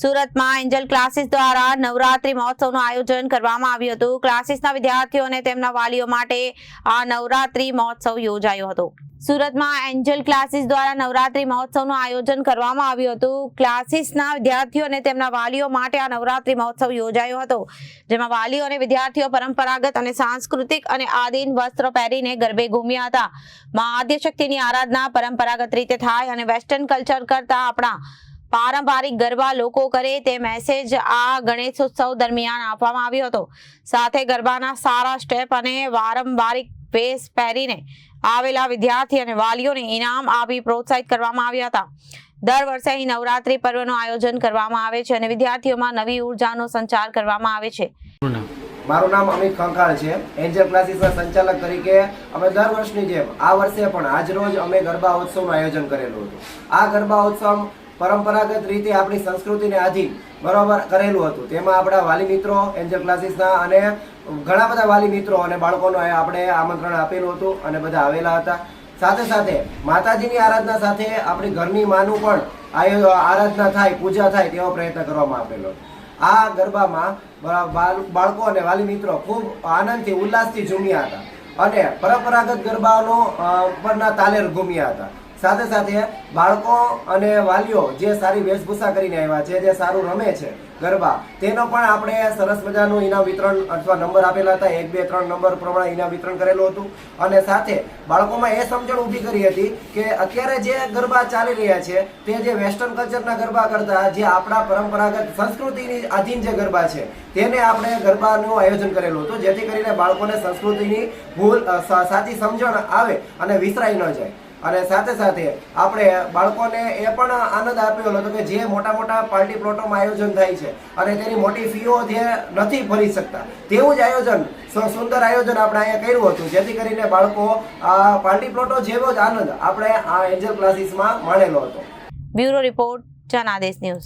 સુરતમાં Angel classes દ્વારા નવરાત્રી મહોત્સવનું આયોજન કરવામાં આવ્યું હતું. ક્લાસીસના વિદ્યાર્થીઓ અને તેમના વાલીઓ માટે આ નવરાત્રી મહોત્સવ યોજાયો હતો. સુરતમાં એન્જલ ક્લાસીસ દ્વારા નવરાત્રી મહોત્સવનું આયોજન કરવામાં આવ્યું હતું. ક્લાસીસના વિદ્યાર્થીઓ અને તેમના વાલીઓ માટે આ નવરાત્રી મહોત્સવ યોજાયો હતો, જેમાં વાલીઓ અને વિદ્યાર્થીઓ પરંપરાગત અને સાંસ્કૃતિક અને આદિન વસ્ત્રો પહેરીને ગરબે ઘૂમ્યા હતા. મા આદ્યશક્તિની આરાધના પરંપરાગત રીતે થાય અને વેસ્ટર્ન કલ્ચર કરતા આપણા પારંપરિક ગરબા લોકો કરે તે મેસેજ આ ગણેશોત્સવ દરમિયાન આપવામાં આવ્યો હતો. સાથે ગરબાના સારા સ્ટેપ અને વારંવારિક વેશ પહેરીને આવેલા વિદ્યાર્થી અને વાલીઓને ઇનામ આપી પ્રોત્સાહિત કરવામાં આવ્યા હતા. દર વર્ષે અહીં નવરાત્રી પર્વનું આયોજન કરવામાં આવે છે અને વિદ્યાર્થીઓમાં નવી ઉર્જાનો સંચાર કરવામાં આવે છે. મારું નામ? અમિત કંકાળ છે. એન્જલ ક્લાસીસના સંચાલક તરીકે અમે દર વર્ષની જેમ આ વર્ષે પણ આજરોજ અમે ગરબા ઉત્સવનું આયોજન કરેલું હતું. આ ગરબા ઉત્સવ પરંપરાગત રીતે આપણી સંસ્કૃતિને આધીન બરોબર કરેલું હતું. તેમાં આપણા વાલી મિત્રો એન્જલ ક્લાસીસના અને ઘણા બધા વાલી મિત્રો અને બાળકોનો આપણે આમંત્રણ આપેલું હતું અને બધા આવેલા હતા. સાથે સાથે માતાજીની આરાધના સાથે આપણી ઘરની માનું પણ આરાધના થાય, પૂજા થાય તેવો પ્રયત્ન કરવામાં આવેલો આ ગરબામાં બાળકો અને વાલી મિત્રો ખૂબ આનંદથી, ઉલ્લાસથી ઝૂમ્યા હતા. અને પરંપરાગત ગરબાનો પરના તાલેર ઘૂમ્યા હતા. સાથે સાથે બાળકો અને વાલીઓ જે સારી વેશભૂષા કરીને આવ્યા છે, જે સારું રમે છે ગરબા, તેનો પણ આપણે સરસ મજાનું ઇનામ વિતરણ અથવા નંબર આપેલા હતા, એક, બે, ત્રણ નંબર પ્રમાણે ઇનામ વિતરણ કરેલું હતું. અને સાથે બાળકોમાં એ સમજણ ઊભી કરી હતી કે અત્યારે જે ગરબા ચાલી રહ્યા છે, તે જે વેસ્ટર્ન કલ્ચરના ગરબા કરતા, જે આપણા પરંપરાગત સંસ્કૃતિની આધીન જે ગરબા છે, તેને આપણે ગરબાનું આયોજન કરેલું હતું, જેથી કરીને બાળકોને સંસ્કૃતિની ભૂલ સાચી સમજણ આવે અને વિસરાઈ ન જાય. અને સાથે સાથે આપણે બાળકોને એ પણ આનંદ આપ્યો હતો કે જે મોટા મોટા પાર્ટી પ્લોટોમાં આયોજન થાય છે અને તેની મોટી ફીઓ જે નથી ભરી શકતા, તેવું જ આયોજન સુંદર આયોજન આપણે અહીંયા કર્યું હતું. જેથી કરીને બાળકો પાર્ટી પ્લોટો જેવો જ આનંદ આપણે આ એન્જલ ક્લાસીસમાં માણેલો હતો. Bureau report Janadesh news.